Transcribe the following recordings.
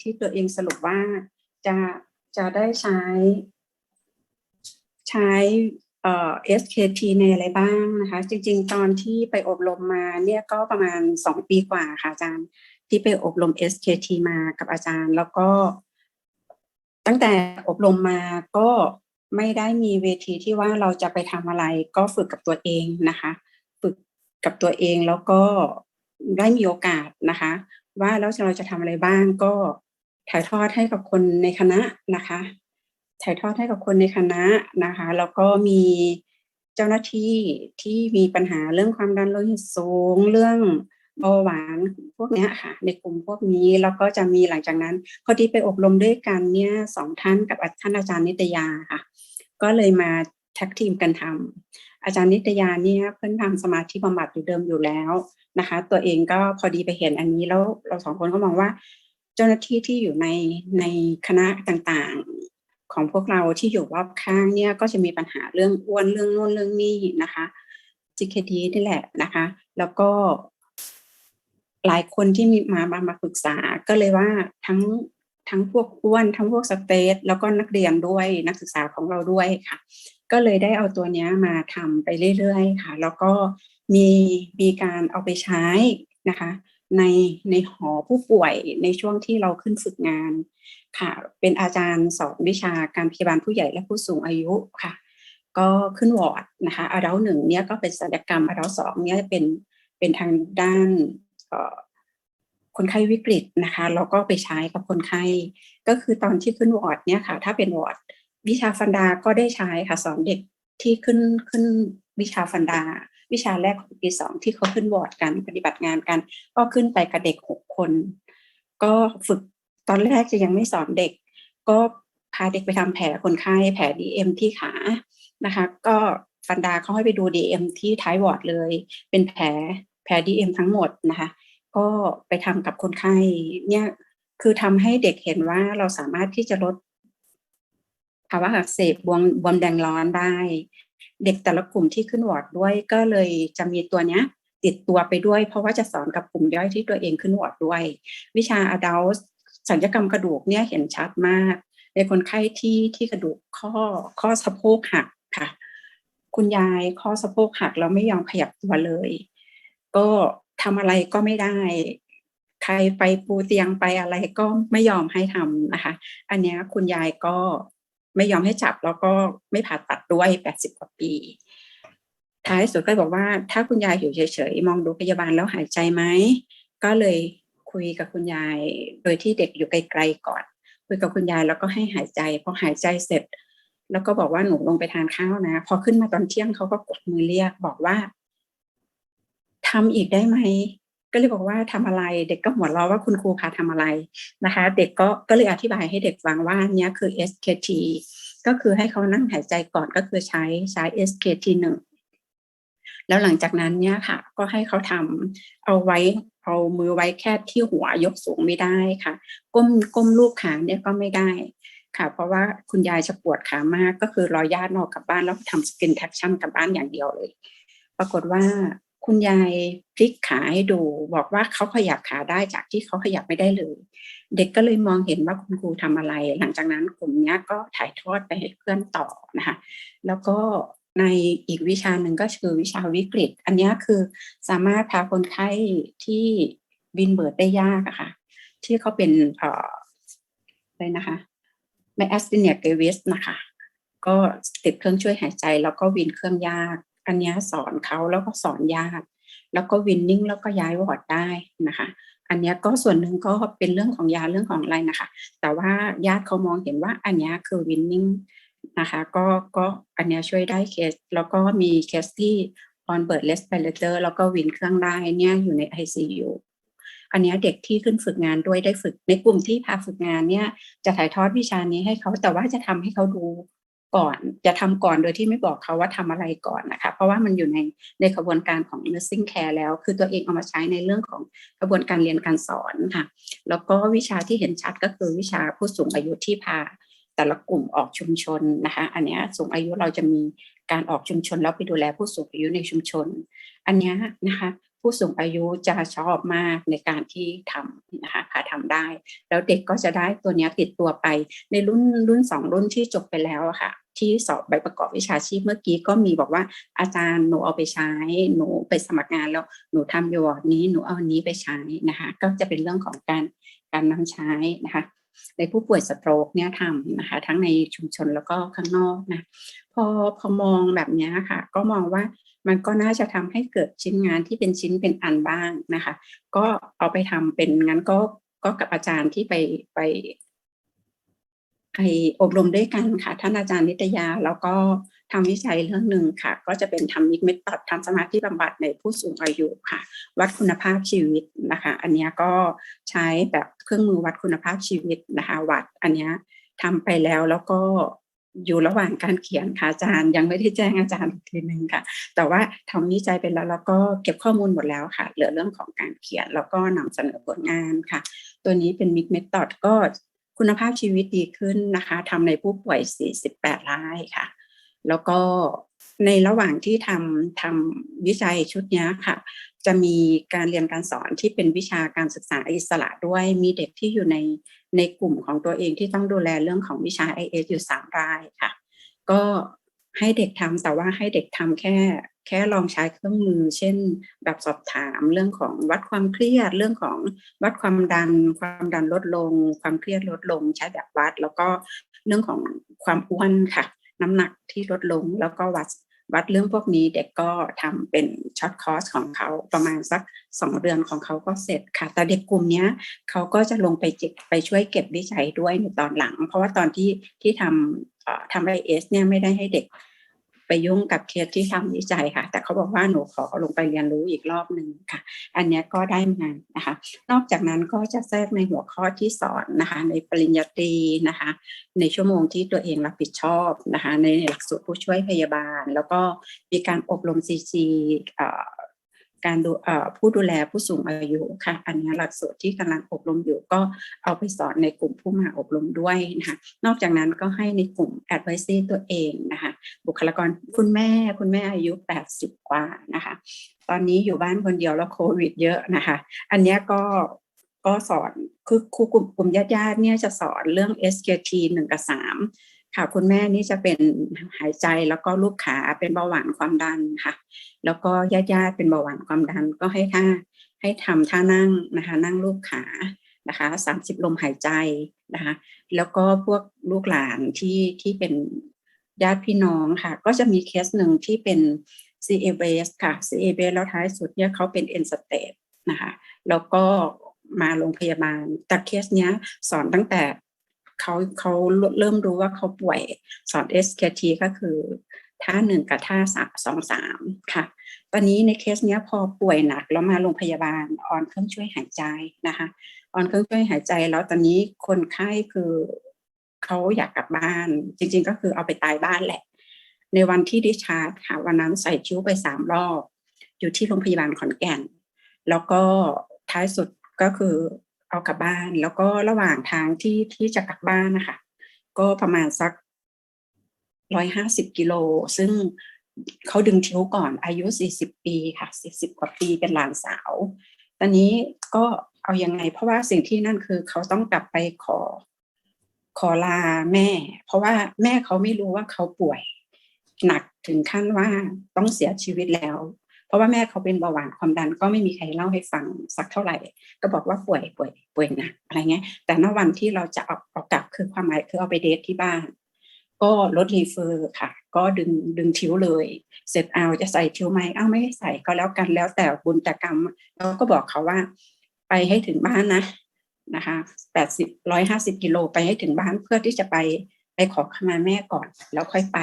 ที่ตัวเองสรุปว่าจะจะได้ใช้ ใช้เอ่อ SKT ในอะไรบ้างนะคะ จริง ๆ ตอนที่ไปอบรมมาเนี่ยก็ประมาณสองปีกว่าค่ะอาจารย์ ที่ไปอบรม SKT มากับอาจารย์ แล้วก็ ตั้งแต่อบรมมาก็ไม่ได้มีเวทีที่ว่าเราจะไปทำอะไร ก็ฝึกกับตัวเองนะคะ ฝึกกับตัวเองแล้วก็ได้มีโอกาสนะคะ ว่าแล้วเราจะทำอะไรบ้างก็ ถ่ายทอดให้กับคนในคณะนะคะ ถ่ายทอดให้กับคนในคณะนะคะแล้วก็มีเจ้าหน้าที่ที่มีปัญหาเรื่องความดันโลหิตสูงเรื่องเบาหวานพวกเนี้ยค่ะ ในกลุ่มพวกนี้แล้วก็จะมีหลังจากนั้น พอดีไปอบรมด้วยกันเนี่ยสองท่านกับท่านอาจารย์นิตยาค่ะ ก็เลยมาแท็กทีมกันทำอาจารย์นิตยาเนี่ยเพิ่นทำสมาธิบำบัดอยู่เดิมอยู่แล้วนะคะ ตัวเองก็พอดีไปเห็นอันนี้แล้วเราสองคนก็มองว่า เจ้าหน้าที่ที่อยู่ในในคณะต่างๆ ของพวกเราที่อยู่รอบข้างเนี่ยก็จะมีปัญหาเรื่องอ้วนเรื่องนู่นเรื่องนี้นะคะ GKD นี่แหละนะคะ แล้วก็หลายคนที่มีมามามาปรึกษาก็เลยว่าทั้งทั้งพวกอ้วนทั้งพวกสเตทแล้วก็นักเรียนด้วยนักศึกษาของเราด้วยค่ะ ก็เลยได้เอาตัวนี้มาทำไปเรื่อยๆค่ะ แล้วก็มีมีการเอาไปใช้นะคะ ในในหอผู้ป่วยในช่วงที่เราขึ้นฝึกงานค่ะ เป็นอาจารย์สอนวิชาการพยาบาลผู้ใหญ่และผู้สูงอายุค่ะ ก็ขึ้นวอร์ดนะคะอาราหนึ่งเนี่ยก็เป็นศัลยกรรมอาราสองเนี่ยเป็นเป็นทางด้านคนไข้วิกฤตนะคะแล้วก็ไปใช้กับคนไข้ ก็คือตอนที่ขึ้นวอร์ดเนี่ยค่ะ ถ้าเป็นวอร์ดวิชาฟันดาก็ได้ใช้ค่ะสอนเด็กที่ขึ้นขึ้นวิชาฟันดา วิชาแรกของปีสองที่เขาขึ้นวอร์ดกันปฏิบัติงานกัน ก็ขึ้นไปกับเด็กหกคน ก็ฝึกตอนแรกจะยังไม่สอนเด็ก ก็พาเด็กไปทำแผลคนไข้แผลดีเอ็มที่ขานะคะ ก็ฟันดาเขาให้ไปดูดีเอ็มที่ท้ายวอร์ดเลย เป็นแผลแผลดีเอ็มทั้งหมดนะคะ ก็ไปทำกับคนไข้เนี่ยคือทำให้เด็กเห็นว่าเราสามารถที่จะลดภาวะอักเสบบวมบวมแดงร้อนได้ เด็กแต่ละกลุ่มที่ขึ้นวอร์ดด้วยก็เลยจะมีตัวเนี้ยติดตัวไปด้วย เพราะว่าจะสอนกับกลุ่มย่อยที่ตัวเองขึ้นวอร์ดด้วย วิชา adult สัญญกรรมกระดูกเนี่ยเห็นชัดมาก ในคนไข้ที่ที่กระดูกข้อข้อสะโพกหักค่ะ คุณยายข้อสะโพกหักแล้วไม่ยอมขยับตัวเลย ก็ทำอะไรก็ไม่ได้ ใครไปปูเตียงไปอะไรก็ไม่ยอมให้ทำนะคะ อันเนี้ยคุณยายก็ ไม่ยอมให้จับแล้วก็ไม่ผ่าตัดด้วยแปดสิบกว่าปี ท้ายสุดก็บอกว่า ถ้าคุณยายอยู่เฉยๆมองดูพยาบาลแล้วหายใจไหมก็เลยคุยกับคุณยาย โดยที่เด็กอยู่ไกลๆก่อน คุยกับคุณยายแล้วก็ให้หายใจพอหายใจเสร็จ แล้วก็บอกว่าหนูลงไปทานข้าวนะ พอขึ้นมาตอนเที่ยงเขาก็กดมือเรียกบอกว่าทำอีกได้ไหม ก็เลยบอกว่าทำอะไร เด็กก็หัวเราะว่าคุณครูพาทำอะไรนะคะ เด็กก็ก็เลยอธิบายให้เด็กฟังว่าเนี้ยคือ SKT ก็คือให้เขานั่งหายใจก่อนก็คือใช้ใช้ SKT หนึ่งแล้วหลังจากนั้นเนี่ยค่ะ ก็ให้เขาทำเอาไว้เอามือไว้แค่ที่หัวยกสูงไม่ได้ค่ะ ก้มก้มลูกขาเนี่ยก็ไม่ได้ค่ะ เพราะว่าคุณยายจะปวดขามากก็คือรอญาตินอกกลับบ้านแล้วทำสกินแท็กชั่นกลับบ้านอย่างเดียวเลย ปรากฏว่า คุณยายพลิกขาให้ดู บอกว่าเขาขยับขาได้จากที่เขาขยับไม่ได้เลย เด็กก็เลยมองเห็นว่าคุณครูทำอะไร หลังจากนั้นกลุ่มนี้ก็ถ่ายทอดไปให้เพื่อนต่อนะคะแล้วก็ในอีกวิชาหนึ่งก็คือวิชาวิกฤต อันนี้คือสามารถพาคนไข้ที่บินเบิร์ดได้ยากอะค่ะ ที่เขาเป็นเอ่ออะไรนะคะไมแอสติเนียเกวิสนะคะ ก็ติดเครื่องช่วยหายใจแล้วก็วินเครื่องยาก อันนี้สอนเขาแล้วก็สอนยาก แล้วก็วินนิ่งแล้วก็ย้ายวอร์ดได้นะคะ อันนี้ก็ส่วนหนึ่งก็เป็นเรื่องของยาเรื่องของอะไรนะคะ แต่ว่าญาติเขามองเห็นว่าอันนี้คือวินนิ่งนะคะก็ก็อันนี้ช่วยได้เคส แล้วก็มีเคสที่ on bird respirator แล้วก็วินเครื่องได้เนี่ยอยู่ใน ICU อันนี้เด็กที่ขึ้นฝึกงานด้วยได้ฝึกในกลุ่มที่พาฝึกงานเนี่ยจะถ่ายทอดวิชานี้ให้เขาแต่ว่าจะทำให้เขาดู ก่อนจะทำก่อนโดยที่ไม่บอกเขาว่าทำอะไรก่อนนะคะ เพราะว่ามันอยู่ในในกระบวนการของ nursing care แล้ว คือตัวเองเอามาใช้ในเรื่องของกระบวนการเรียนการสอนค่ะ แล้วก็วิชาที่เห็นชัดก็คือวิชาผู้สูงอายุที่พาแต่ละกลุ่มออกชุมชนนะคะ อันนี้สูงอายุเราจะมีการออกชุมชนแล้วไปดูแลผู้สูงอายุในชุมชน อันนี้นะคะ ผู้สูงอายุจะชอบมากในการที่ทำนะคะค่ะทำได้ แล้วเด็กก็จะได้ตัวนี้ติดตัวไป ในรุ่นรุ่นสองรุ่นที่จบไปแล้วค่ะ ที่สอบใบประกอบวิชาชีพเมื่อกี้ก็มีบอกว่าอาจารย์หนูเอาไปใช้ หนูไปสมัครงานแล้วหนูทำอยู่นี้หนูเอาอันนี้ไปใช้นะคะ ก็จะเป็นเรื่องของการการนำใช้นะคะ ในผู้ป่วยสโตรกเนี่ยทำนะคะทั้งในชุมชนแล้วก็ข้างนอกนะพอพอมองแบบนี้ค่ะ ก็มองว่ามันก็น่าจะทำให้เกิดชิ้นงานที่เป็นชิ้นเป็นอันบ้างนะคะ ก็เอาไปทำเป็นงั้นก็ก็กับอาจารย์ที่ไปไปไปอบรมด้วยกันค่ะ ท่านอาจารย์นิตยาแล้วก็ ทำวิจัยเรื่องหนึ่งค่ะ ก็จะเป็นทำมิกเมธอดทำสมาธิบำบัดในผู้สูงอายุค่ะ วัดคุณภาพชีวิตนะคะ อันนี้ก็ใช้แบบเครื่องมือวัดคุณภาพชีวิตนะคะ วัดอันนี้ทำไปแล้วแล้วก็อยู่ระหว่างการเขียนค่ะอาจารย์ยังไม่ได้แจ้งอาจารย์อีกทีหนึ่งค่ะ แต่ว่าทำวิจัยไปแล้วแล้วก็เก็บข้อมูลหมดแล้วค่ะ เหลือเรื่องของการเขียนแล้วก็นำเสนอผลงานค่ะ ตัวนี้เป็นมิกเมธอดก็คุณภาพชีวิตดีขึ้นนะคะทำในผู้ป่วย 48 รายค่ะ แล้วก็ในระหว่างที่ทำทำวิจัยชุดนี้ค่ะ จะมีการเรียนการสอนที่เป็นวิชาการศึกษาอิสระด้วยมีเด็กที่อยู่ในในกลุ่มของตัวเองที่ต้องดูแลเรื่องของวิชา IS อยู่สามรายค่ะ ก็ให้เด็กทำแต่ว่าให้เด็กทำแค่แค่ลองใช้เครื่องมือ เช่น แบบสอบถามเรื่องของวัดความเครียด เรื่องของวัดความดัน ความดันลดลง ความเครียดลดลง ใช้แบบวัด แล้วก็เรื่องของความอ้วนค่ะ น้ำหนักที่ลดลงแล้วก็วัดวัดเรื่องพวกนี้เด็กก็ทำเป็นช็อตคอร์สของเขาประมาณสักสองเดือนของเขาก็เสร็จค่ะ แต่เด็กกลุ่มนี้เขาก็จะลงไปเจ็บไปช่วยเก็บวิจัยด้วยในตอนหลัง เพราะว่าตอนที่ที่ทำทำไอเอสเนี่ยไม่ได้ให้เด็ก ไปยุ่งกับเคสที่ทำวิจัยค่ะ แต่เขาบอกว่าหนูขอลงไปเรียนรู้อีกรอบหนึ่งค่ะ อันนี้ก็ได้มานะคะ นอกจากนั้นก็จะแทรกในหัวข้อที่สอนนะคะ ในปริญญาตรีนะคะ ในชั่วโมงที่ตัวเองรับผิดชอบนะคะ ในหลักสูตรผู้ช่วยพยาบาล แล้วก็มีการอบรมซีจี การดูผู้ดูแลผู้สูงอายุค่ะ อันนี้หลักสูตรที่กำลังอบรมอยู่ก็เอาไปสอนในกลุ่มผู้มาอบรมด้วยนะคะนอกจากนั้นก็ให้ในกลุ่ม a d v i s o r ตัวเองนะคะบุคลากรคุณแม่คุณแม่อายุ 80 กว่านะคะ ตอนนี้อยู่บ้านคนเดียวแล้วโควิดเยอะนะคะ อันนี้ก็ก็สอนคือครูกลุ่มกลุ่มญาติญาติเนี่ยจะสอนเรื่อง SKT หนึ่งกับสาม ค่ะคุณแม่นี่จะเป็นหายใจแล้วก็ลูกขาเป็นเบาหวานความดันค่ะ แล้วก็ญาติญาติเป็นเบาหวานความดันก็ให้ท่าให้ทำท่านั่งนะคะนั่งลูกขานะคะสามสิบลมหายใจนะคะแล้วก็พวกลูกหลานที่ที่เป็นญาติพี่น้องค่ะ ก็จะมีเคสหนึ่งที่เป็น CA b a s ค่ะ CA b a s แล้วท้ายสุดเนี่ยเขาเป็น end stage นะคะแล้วก็มาโรงพยาบาลแต่เคสเนี้ยสอนตั้งแต่ เขาเขาเริ่มรู้ว่าเขาป่วยสอน SKT ก็คือท่าหนึ่งกับท่าสองสามค่ะ ตอนนี้ในเคสเนี้ยพอป่วยหนักแล้วมาโรงพยาบาลออนเครื่องช่วยหายใจนะคะออนเครื่องช่วยหายใจแล้วตอนนี้คนไข้คือเขาอยากกลับบ้าน จริง ๆ ก็คือเอาไปตายบ้านแหละ ในวันที่ดิชาร์จค่ะวันนั้นใส่ชิ้วไปสามรอบ อยู่ที่โรงพยาบาลขอนแก่น แล้วก็ท้ายสุดก็คือ เอากลับบ้าน แล้วก็ระหว่างทางที่ที่จะกลับบ้านนะคะ ก็ประมาณสักร้อยห้าสิบกิโล ซึ่งเขาดึงทิ้วก่อนอายุสี่สิบปีค่ะสี่สิบกว่าปีเป็นหลานสาว ตอนนี้ก็เอายังไง เพราะว่าสิ่งที่นั่นคือเขาต้องกลับไปขอขอลาแม่ เพราะว่าแม่เขาไม่รู้ว่าเขาป่วย หนักถึงขั้นว่าต้องเสียชีวิตแล้ว เพราะว่าแม่เขาเป็นเบาหวานความดันก็ไม่มีใครเล่าให้ฟังสักเท่าไหร่ ก็บอกว่าป่วยป่วยป่วยหนักอะไรเงี้ย แต่ณวันที่เราจะเอาเอากลับคือความหมายคือเอาไปเดทที่บ้าน ก็ลดรีเฟอร์ค่ะ ก็ดึงดึงทิ้วเลย เสร็จเอาจะใส่ทิ้วไหมเอาไม่ใส่ก็แล้วกันแล้วแต่บุญแต่กรรมแล้วก็บอกเขาว่า ไปให้ถึงบ้านนะนะคะแปดสิบร้อยห้าสิบกิโลไปให้ถึงบ้านเพื่อที่จะไปไปขอขมาแม่ก่อน แล้วค่อยไป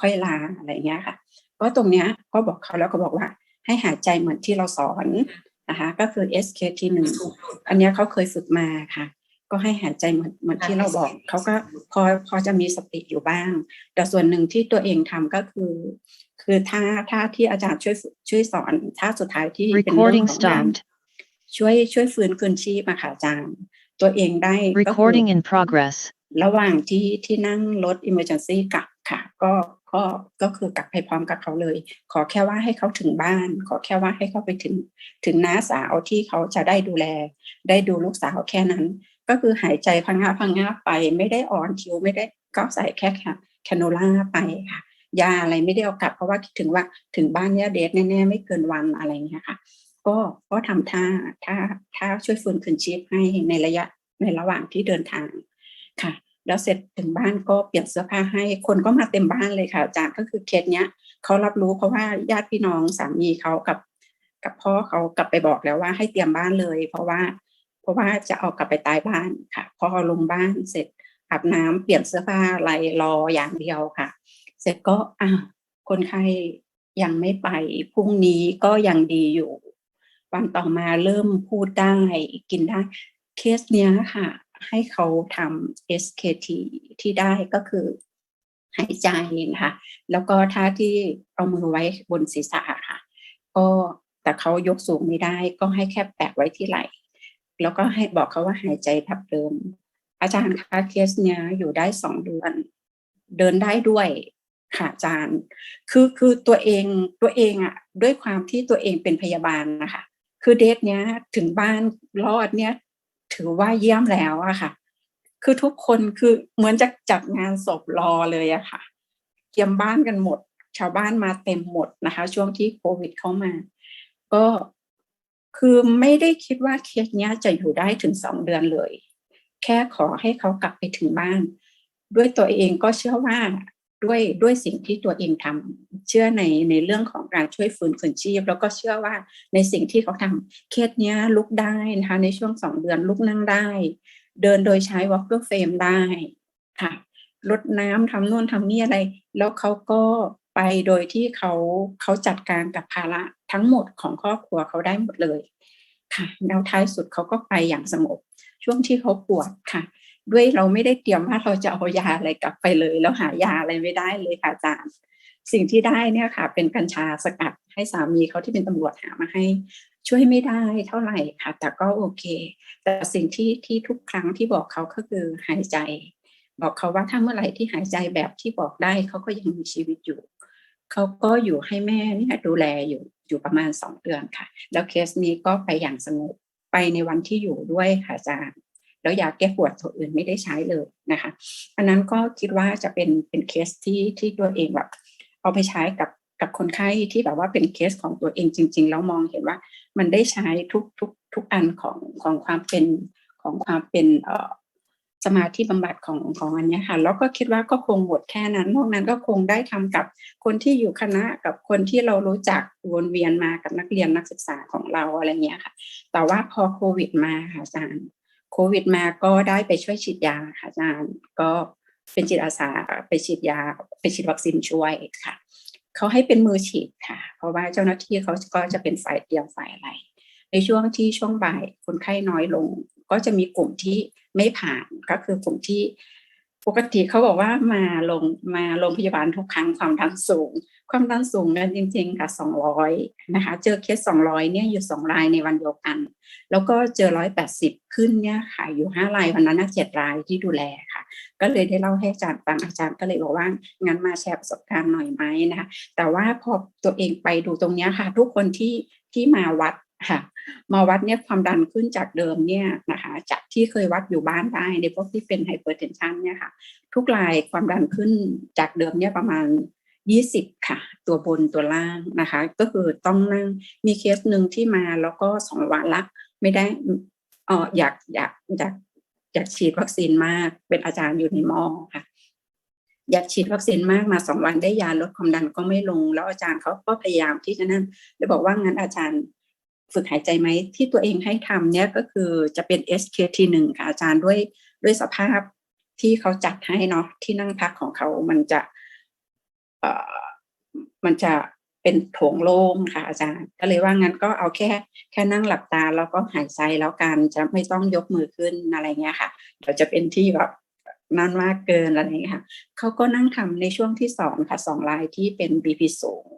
ค่อยลาอะไรเงี้ยค่ะ ก็ตรงเนี้ยก็บอกเขาแล้วก็บอกว่าให้หายใจเหมือนที่เราสอนนะคะก็คือ SKT หนึ่งอันเนี้ยเขาเคยฝึกมาค่ะ ก็ให้หายใจเหมือนเหมือนที่เราบอก เขาก็พอพอจะมีสติอยู่บ้าง แต่ส่วนหนึ่งที่ตัวเองทำก็คือ คือท่าท่าที่อาจารย์ช่วยช่วยสอนท่าสุดท้ายที่เป็นเรื่อง Recording ของการ stopped. ช่วยช่วยฟื้นคืนชีพอะค่ะอาจารย์ ตัวเองได้ก็คือ Recording in progress. ระหว่างที่ที่นั่งรถ emergency กลับค่ะ ก็ก็ก็คือกลับไปพร้อมกับเขาเลย ขอแค่ว่าให้เขาถึงบ้าน ขอแค่ว่าให้เขาไปถึงถึงน้าสาวที่เขาจะได้ดูแล ได้ดูลูกสาวแค่นั้น ก็คือหายใจพังงาพังงาไป ไม่ได้อ่อนคิวไม่ได้ก็ใส่แค่แคโนล่าไปค่ะยาอะไรไม่ได้เอากลับเพราะว่าคิดถึงว่าถึงบ้านเนี่ยเดทแน่ๆไม่เกินวันอะไรเงี้ยค่ะ ก็ก็ทำท่าท่าท่าช่วยฟื้นคืนชีพให้ในระยะในระหว่างที่เดินทางค่ะ แล้วเสร็จถึงบ้านก็เปลี่ยนเสื้อผ้าให้คนก็มาเต็มบ้านเลยค่ะอาจารย์ก็คือเคสเนี้ยเขารับรู้เพราะว่าญาติพี่น้องสามีเขากับกับพ่อเขากลับไปบอกแล้วว่าให้เตรียมบ้านเลย เพราะว่า เพราะว่าจะเอากลับไปตายบ้านค่ะ พอลงบ้านเสร็จอาบน้ำเปลี่ยนเสื้อผ้าอะไรรออย่างเดียวค่ะ เสร็จก็อ่าคนไข้ยังไม่ไปพรุ่งนี้ก็ยังดีอยู่ วันต่อมาเริ่มพูดได้กินได้เคสเนี้ยค่ะ ให้เขาทำ SKT ที่ได้ก็คือหายใจนะคะแล้วก็ท่าที่เอามือไว้บนศีรษะค่ะ ก็แต่เขายกสูงไม่ได้ก็ให้แค่แปะไว้ที่ไหล่แล้วก็ให้บอกเขาว่าหายใจทับเดิม อาจารย์คะเคสเนี้ยอยู่ได้สองเดือน เดินได้ด้วยค่ะอาจารย์ คือคือตัวเองตัวเองอะด้วยความที่ตัวเองเป็นพยาบาลนะคะ คือเดทเนี้ยถึงบ้านรอดเนี้ย ถือว่าเยี่ยมแล้วอะค่ะ คือทุกคนคือเหมือนจะจัดงานศพรอเลยอะค่ะเตรียมบ้านกันหมด ชาวบ้านมาเต็มหมดนะคะ ช่วงที่โควิดเข้ามา ก็คือไม่ได้คิดว่าเคสนี้จะอยู่ได้ถึงสองเดือนเลย แค่ขอให้เขากลับไปถึงบ้าน ด้วยตัวเองก็เชื่อว่า ด้วยด้วยสิ่งที่ตัวเองทำเชื่อในในเรื่องของการช่วยฟื้นคืนชีพ แล้วก็เชื่อว่าในสิ่งที่เขาทำเคสเนี้ยลุกได้นะคะในช่วงสองเดือนลุกนั่งได้ เดินโดยใช้ walker frame ได้ค่ะลดน้ำทำนู่นทำนี่อะไร แล้วเขาก็ไปโดยที่เขาเขาจัดการกับภาระทั้งหมดของครอบครัวเขาได้หมดเลยค่ะแล้วท้ายสุดเขาก็ไปอย่างสงบช่วงที่เขาปวดค่ะ ด้วยเราไม่ได้เตรียมว่าเราจะเอายาอะไรกลับไปเลยแล้วหายาอะไรไม่ได้เลยค่ะอาจารย์ สิ่งที่ได้เนี่ยค่ะ เป็นกัญชาสกัดให้สามีเขาที่เป็นตำรวจหามาให้ช่วยไม่ได้เท่าไหร่ค่ะ แต่ก็โอเค แต่สิ่งที่ที่ทุกครั้งที่บอกเขาก็คือหายใจ บอกเขาว่าถ้าเมื่อไหร่ที่หายใจแบบที่บอกได้เขาก็ยังมีชีวิตอยู่เขาก็อยู่ให้แม่เนี่ยดูแลอยู่อยู่ประมาณสองเดือนค่ะ แล้วเคสนี้ก็ไปอย่างสงบไปในวันที่อยู่ด้วยค่ะอาจารย์ แล้วยาแก้ปวดตัวอื่นไม่ได้ใช้เลยนะคะ อันนั้นก็คิดว่าจะเป็นเป็นเคสที่ที่ตัวเองแบบเอาไปใช้กับกับคนไข้ที่แบบว่าเป็นเคสของตัวเองจริง ๆ แล้วมองเห็นว่ามันได้ใช้ทุกทุกทุกอันของของความเป็นของความเป็นเอ่อสมาธิบำบัดของของอันนี้ค่ะแล้วก็คิดว่าก็คงหมดแค่นั้นนอกนั้นก็คงได้ทำกับคนที่อยู่คณะกับคนที่เรารู้จักวนเวียนมากับนักเรียนนักศึกษาของเราอะไรเงี้ยค่ะ แต่ว่าพอโควิดมาค่ะอาจารย์ โควิดมาก็ได้ไปช่วยฉีดยาค่ะอาจารย์ก็เป็นจิตอาสาไปฉีดยาไปฉีดวัคซีนช่วยค่ะเขาให้เป็นมือฉีดค่ะ เพราะว่าเจ้าหน้าที่เขาก็จะเป็นฝ่ายเตรียมฝ่ายอะไร ในช่วงที่ช่วงบ่ายคนไข้น้อยลง ก็จะมีกลุ่มที่ไม่ผ่านก็คือกลุ่มที่ปกติเขาบอกว่ามาลงมาโรงพยาบาลทุกครั้งความดันสูง ความดันสูงกันจริง ๆ ค่ะ 200 นะคะ เจอเคส 200 เนี่ยอยู่ 2 รายในวันเดียวกัน แล้วก็เจอ 180 ขึ้นเนี่ยค่ะอยู่ 5 รายวันนั้นเจ็ดรายที่ดูแลค่ะ ก็เลยได้เล่าให้อาจารย์ฟังอาจารย์ก็เลยบอกว่างั้นมาแชร์ประสบการณ์หน่อยไหมนะคะแต่ว่าพอตัวเองไปดูตรงนี้ค่ะ ทุกคนที่ที่มาวัดค่ะมาวัดเนี่ยความดันขึ้นจากเดิมเนี่ยนะคะจากที่เคยวัดอยู่บ้านได้ในพวกที่เป็นไฮเปอร์เทนชันเนี่ยค่ะทุกรายความดันขึ้นจากเดิมเนี่ยประมาณ 20 ค่ะ ตัวบนตัวล่างนะคะ ก็คือต้องนั่งมีเคสหนึ่งที่มาแล้วก็สองวันละไม่ได้อออยากอยากอยากอยากฉีดวัคซีนมากเป็นอาจารย์อยู่ในมอค่ะ อยากฉีดวัคซีนมากมาสองวันได้ยาลดความดันก็ไม่ลง แล้วอาจารย์เขาก็พยายามที่จะนั่นเลยบอกว่างั้นอาจารย์ฝึกหายใจไหมที่ตัวเองให้ทำเนี่ยก็คือจะเป็น SKT หนึ่งค่ะอาจารย์ด้วยด้วยสภาพที่เขาจัดให้เนาะที่นั่งพักของเขามันจะ มันจะเป็นโถงโล่งค่ะอาจารย์ ก็เลยว่างั้นก็เอาแค่แค่นั่งหลับตาแล้วก็หายใจแล้วกันจะไม่ต้องยกมือขึ้นอะไรเงี้ยค่ะเดี๋ยวจะเป็นที่แบบนั่นมากเกินอะไรเงี้ยค่ะเขาก็นั่งทำในช่วงที่สองค่ะสองรายที่เป็น BP สูง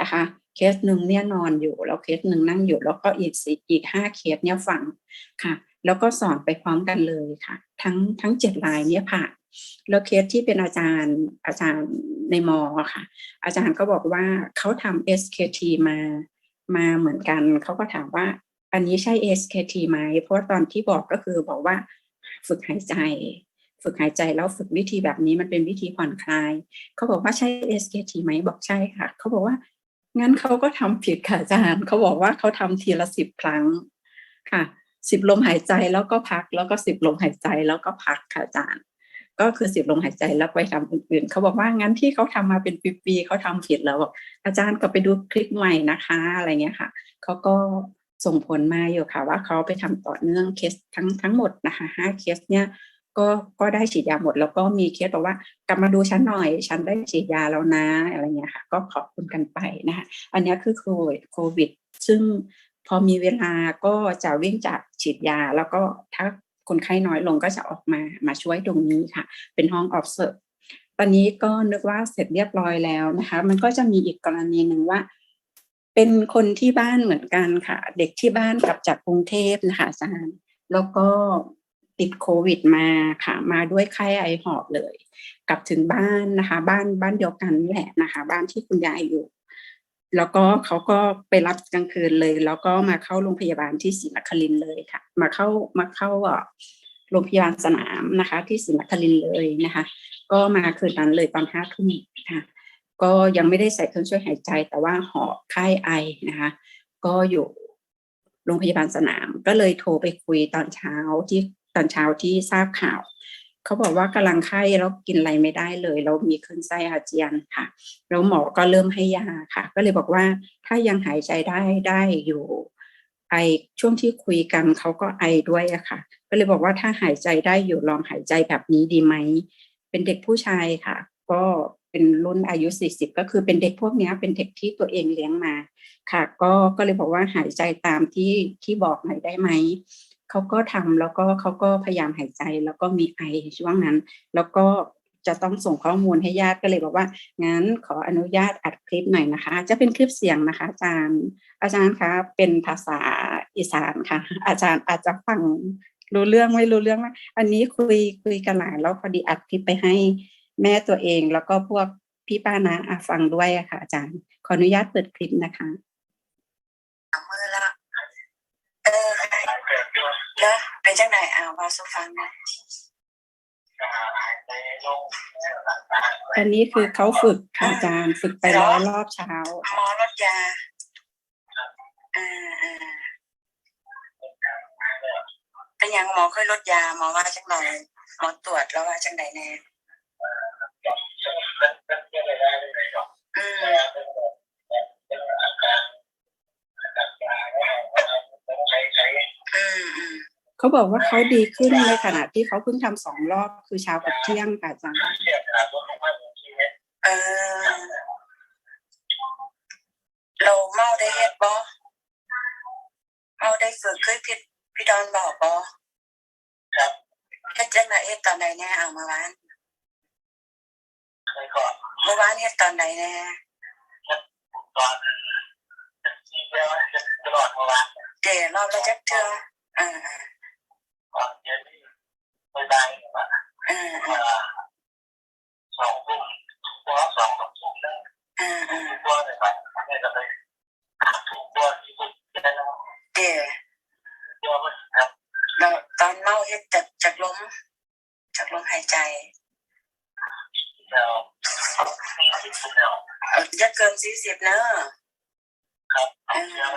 นะคะเคสหนึ่งเนี่ยนอนอยู่แล้วเคสหนึ่งนั่งอยู่แล้วก็อีกสี่อีกห้าเคสเนี่ยฟังค่ะ แล้วก็สอนไปพร้อมกันเลยค่ะ ทั้งทั้งเจ็ดรายเนี่ยผ่าน แล้วเคสที่เป็นอาจารย์อาจารย์ในมอค่ะ อาจารย์ก็บอกว่าเขาทำ SKT มามาเหมือนกัน เขาก็ถามว่า อันนี้ใช่ SKT ไหม เพราะตอนที่บอกก็คือบอกว่าฝึกหายใจ ฝึกหายใจแล้วฝึกวิธีแบบนี้มันเป็นวิธีผ่อนคลาย เขาบอกว่าใช่ SKT ไหมบอกใช่ค่ะ เขาบอกว่างั้นเขาก็ทำผิดค่ะอาจารย์ เขาบอกว่าเขาทำทีละสิบครั้งค่ะสิบลมหายใจแล้วก็พักแล้วก็สิบลมหายใจแล้วก็พักค่ะอาจารย์ ก็คือสิบลมหายใจแล้วไปทำอื่นๆเขาบอกว่างั้นที่เขาทำมาเป็นปีๆเขาทำผิดแล้วบอกอาจารย์ก็ไปดูคลิปใหม่นะคะอะไรเงี้ยค่ะเขาก็ส่งผลมาอยู่ค่ะ ว่าเขาไปทำต่อเนื่องเคสทั้งทั้งหมดนะคะห้าเคสเนี่ยก็ก็ได้ฉีดยาหมด แล้วก็มีเคสบอกว่ากลับมาดูฉันหน่อย ฉันได้ฉีดยาแล้วนะอะไรเงี้ยค่ะ ก็ขอบคุณกันไปนะคะอันนี้คือโควิดโควิดซึ่งพอมีเวลาก็จะวิ่งจากฉีดยา แล้วก็ถ้า คนไข้น้อยลงก็จะออกมามาช่วยตรงนี้ค่ะ เป็นห้อง observe ตอนนี้ก็นึกว่าเสร็จเรียบร้อยแล้วนะคะ มันก็จะมีอีกกรณีหนึ่งว่า เป็นคนที่บ้านเหมือนกันค่ะ เด็กที่บ้านกลับจากกรุงเทพนะคะอาจารย์แล้วก็ติดโควิดมาค่ะ มาด้วยไข้ไอหอบเลย กลับถึงบ้านนะคะ บ้านบ้านเดียวกันนี่แหละนะคะ บ้านที่คุณยายอยู่ แล้วก็เขาก็ไปรับกลางคืนเลย แล้วก็มาเข้าโรงพยาบาลที่ศรีนครินเลยค่ะ มาเข้ามาเข้าโรงพยาบาลสนามนะคะ ที่ศรีนครินเลยนะคะ ก็มาคืนนั้นเลยตอนห้าทุ่มค่ะ ก็ยังไม่ได้ใส่เครื่องช่วยหายใจ แต่ว่าหอบไข้ไอนะคะ ก็อยู่โรงพยาบาลสนาม ก็เลยโทรไปคุยตอนเช้าที่ตอนเช้าที่ทราบข่าว เขาบอกว่ากำลังไข้แล้วกินอะไรไม่ได้เลยแล้วมีคลื่นไส้อาเจียนค่ะแล้วหมอก็เริ่มให้ยาค่ะ ก็เลยบอกว่าถ้ายังหายใจได้ได้อยู่ ไอช่วงที่คุยกันเขาก็ไอด้วยอะค่ะ ก็เลยบอกว่าถ้าหายใจได้อยู่ลองหายใจแบบนี้ดีไหมเป็นเด็กผู้ชายค่ะ ก็เป็นรุ่นอายุ 40 ก็คือเป็นเด็กพวกนี้เป็นเด็กที่ตัวเองเลี้ยงมา ค่ะ ก็ก็เลยบอกว่าหายใจตามที่ที่บอกหน่อยได้ไหม เขาก็ทำแล้วก็เขาก็พยายามหายใจแล้วก็มีไอช่วงนั้น แล้วก็จะต้องส่งข้อมูลให้ญาติก็เลยบอกว่า งั้นขออนุญาตอัดคลิปหน่อยนะคะ จะเป็นคลิปเสียงนะคะ อาจารย์ อาจารย์คะเป็นภาษาอีสานค่ะ อาจารย์อาจจะฟังรู้เรื่องไม่รู้เรื่องไหมอันนี้คุยคุยกันหลายแล้วพอดีอัดคลิปไปให้แม่ตัวเอง แล้วก็พวกพี่ป้านะอะฟังด้วยอะค่ะ อาจารย์ ขออนุญาตเปิดคลิปนะคะมือละเออ แล้วเป็นจังไดอ่าวว่าสุฟังนะอันนี้คือเขาฝึกค่ะอาจารย์ฝึกไปร้อยรอบเช้าหมอลดยาอ่าอ่าเป็นหยังหมอเคยลดยาหมอว่าจังหน่อยหมอตรวจแล้วว่าจังไดแน่อืมอืมอืม เขาบอกว่าเขาดีขึ้นในขณะที่เขาเพิ่งทำสองรอบคือเช้ากับเที่ยงค่ะอาจารย์เราเมาได้เฮ็ดบ่เมาได้ฝึกเคยพี่พี่ดอนบอกบ่เฮ็ดจังไดเฮ็ดตอนใดแน่เอามาวานเมื่อวานเฮ็ดตอนใดแน่เดี๋ยว รอบละจักเทื่ออ่าอ่าอ่าอ่าอ่าอ่าเดี๋ยวเราตอนเมาเฮ็ดจากจากลมจากลมหายใจเอออย่าเกินสี่สิบเนอะเออ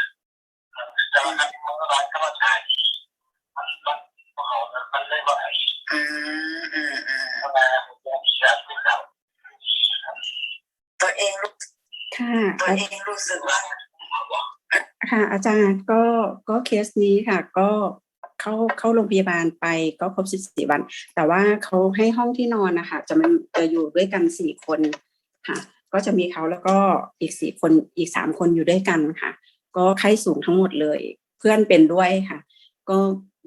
อืมอืมอืมตัวเองรู้ค่ะตัวอาเองรู้สึกว่าค่ะ อาจารย์ก็ก็เคสนี้ค่ะ ก็เข้าเข้าโรงพยาบาลไปก็ครบสิบสี่วัน แต่ว่าเขาให้ห้องที่นอนนะคะจะมันจะอยู่ด้วยกันสี่คนค่ะ ก็จะมีเขาแล้วก็อีกสี่คนอีกสามคนอยู่ด้วยกันค่ะ ก็ไข้สูงทั้งหมดเลย เพื่อนเป็นด้วยค่ะ ก็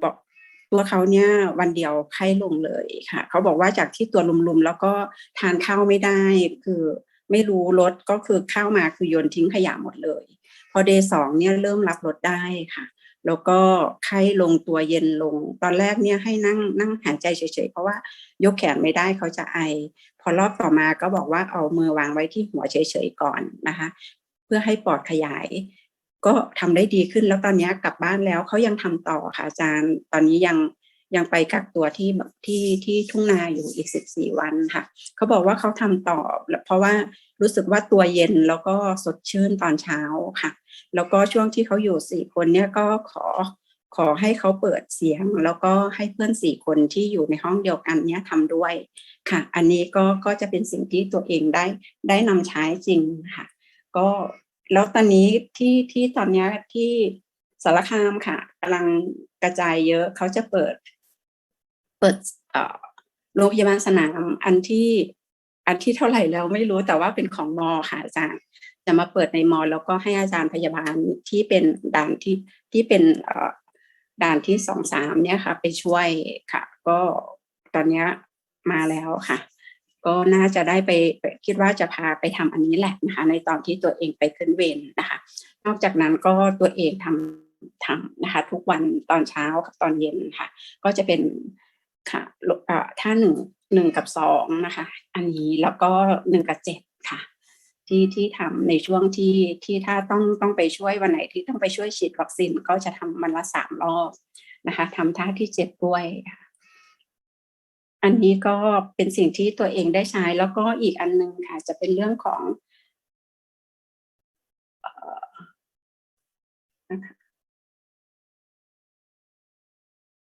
บอกตัวเขาเนี่ยวันเดียวไข้ลงเลยค่ะ เขาบอกว่าจากที่ตัวลุมๆแล้วก็ทานข้าวไม่ได้ คือไม่รู้รสก็คือข้าวมาคือโยนทิ้งขยะหมดเลย พอเดย์สองเนี่ยเริ่มรับรสได้ค่ะแล้วก็ไข้ลงตัวเย็นลง ตอนแรกเนี่ยให้นั่งนั่งหายใจเฉยๆ เพราะว่ายกแขนไม่ได้เขาจะไอ พอรอบต่อมาก็บอกว่าเอามือวางไว้ที่หัวเฉยๆก่อนนะคะ เพื่อให้ปอดขยาย ก็ทำได้ดีขึ้นแล้วตอนนี้กลับบ้านแล้วเขายังทำต่อค่ะอาจารย์ ตอนนี้ยังยังไปกักตัวที่แบบที่ที่ทุ่งนาอยู่อีกสิบสี่วันค่ะเขาบอกว่าเขาทำต่อ เพราะว่ารู้สึกว่าตัวเย็นแล้วก็สดชื่นตอนเช้าค่ะ แล้วก็ช่วงที่เขาอยู่สี่คนเนี่ยก็ขอขอให้เขาเปิดเสียง แล้วก็ให้เพื่อนสี่คนที่อยู่ในห้องเดียวกันเนี่ยทำด้วยค่ะ อันนี้ก็ก็จะเป็นสิ่งที่ตัวเองได้ได้นำใช้จริงค่ะ ก็ แล้วตอนนี้ที่ที่ตอนนี้ที่สารคามค่ะกำลังกระจายเยอะเขาจะเปิด เปิดโรงพยาบาลสนามอันที่อันที่เท่าไหร่แล้วไม่รู้แต่ว่าเป็นของมอค่ะอาจารย์ จะมาเปิดในมอ แล้วก็ให้อาจารย์พยาบาลที่เป็นด่านที่ที่เป็นด่านที่สองสามเนี่ยค่ะ ไปช่วยค่ะ ก็ตอนนี้มาแล้วค่ะ ก็น่าจะได้ไปคิดว่าจะพาไปทำอันนี้แหละนะคะในตอนที่ตัวเองไปขึ้นเวรนะคะ นอกจากนั้นก็ตัวเองทำทำนะคะ ทุกวันตอนเช้ากับตอนเย็นค่ะ ก็จะเป็นค่ะเอ่าหนึ่งหนึ่งกับสองนะคะ อันนี้แล้วก็หนึ่งกับเจ็ดค่ะ ที่ที่ทำในช่วงที่ที่ถ้าต้องต้องไปช่วยวันไหนที่ต้องไปช่วยฉีดวัคซีนก็จะทำมันละสามรอบนะคะทำท่าที่เจ็ดด้วยค่ะ อันนี้ก็เป็นสิ่งที่ตัวเองได้ใช้ แล้วก็อีกอันหนึงค่ะ จะเป็นเรื่องของเอ่อนะคะ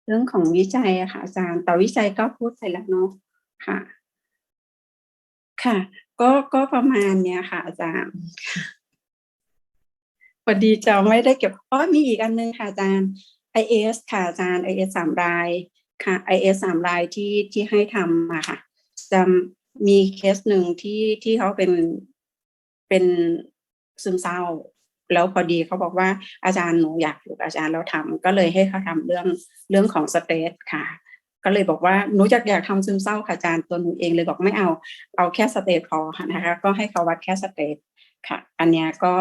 เรื่องของวิจัยค่ะอาจารย์ แต่วิจัยก็พูดไปแล้วเนาะค่ะ ค่ะ ก็ก็ประมาณเนี้ยค่ะ อาจารย์พอดีจะไม่ได้เก็บอ๋อมีอีกอันนึงค่ะอาจารย์ IS ค่ะอาจารย์ IS สามราย ค่ะ IS สามรายที่ที่ให้ทำมาค่ะจะมีเคสหนึ่งที่ที่เขาเป็นเป็นซึมเศร้า แล้วพอดีเขาบอกว่าอาจารย์หนูอยากอยู่กับอาจารย์แล้วทำก็เลยให้เขาทำเรื่องเรื่องของสเตทค่ะ ก็เลยบอกว่าหนูอยากอยากทำซึมเศร้าค่ะอาจารย์ตัวหนูเองเลยบอกไม่เอาเอาแค่สเตทพอนะคะ ก็ให้เขาวัดแค่สเตท ค่ะ อันเนี้ยก็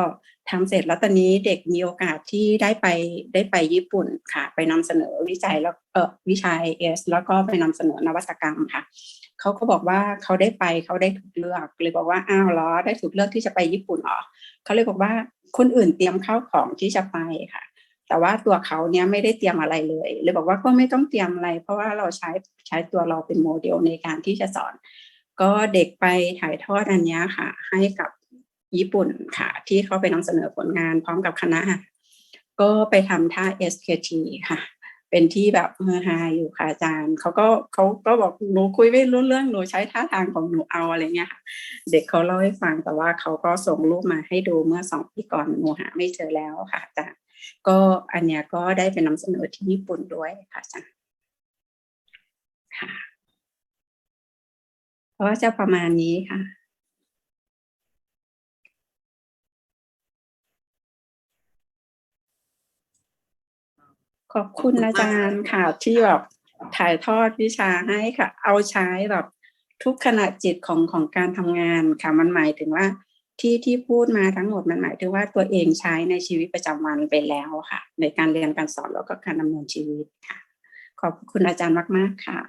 ทำเสร็จแล้วตอนนี้เด็กมีโอกาสที่ได้ไปได้ไปญี่ปุ่นค่ะ ไปนำเสนอวิจัยแล้วเออวิชาเอสแล้วก็ไปนำเสนอนวัตกรรมค่ะเขาก็บอกว่าเขาได้ไปเขาได้ถูกเลือกเลยบอกว่าอ้าวเหรอได้ถูกเลือกที่จะไปญี่ปุ่นหรอเขาเลยบอกว่าคนอื่นเตรียมข้าวของที่จะไปค่ะ แต่ว่าตัวเขาเนี่ยไม่ได้เตรียมอะไรเลยเลยบอกว่าก็ไม่ต้องเตรียมอะไร เพราะว่าเราใช้ใช้ตัวเราเป็นโมเดลในการที่จะสอน ก็เด็กไปถ่ายทอดอันเนี้ยค่ะ ให้กับ ญี่ปุ่นค่ะ ที่เขาไปนำเสนอผลงานพร้อมกับคณะ ก็ไปทำท่า SKT ค่ะ เป็นที่แบบเฮอฮาอยู่ค่ะอาจารย์เขาก็เขาก็บอกหนูคุยไม่รู้เรื่องหนูใช้ท่าทางของหนูเอาอะไรเงี้ยค่ะ เด็กเขาเล่าให้ฟังแต่ว่าเขาก็ส่งรูปมาให้ดูเมื่อสองปีก่อนหนูหาไม่เจอแล้วค่ะอาจารย์ก็อันเนี้ยก็ได้เป็นนำเสนอที่ญี่ปุ่นด้วยค่ะอาจารย์ค่ะก็จะประมาณนี้ค่ะ ขอบคุณอาจารย์ค่ะที่แบบถ่ายทอดวิชาให้ค่ะ เอาใช้แบบทุกขณะจิตของของการทำงานค่ะมันหมายถึงว่าที่ที่พูดมาทั้งหมดมันหมายถึงว่าตัวเองใช้ในชีวิตประจำวันไปแล้วค่ะ ในการเรียนการสอนแล้วก็การดำเนินชีวิตค่ะ ขอบคุณอาจารย์มาก ๆ ค่ะ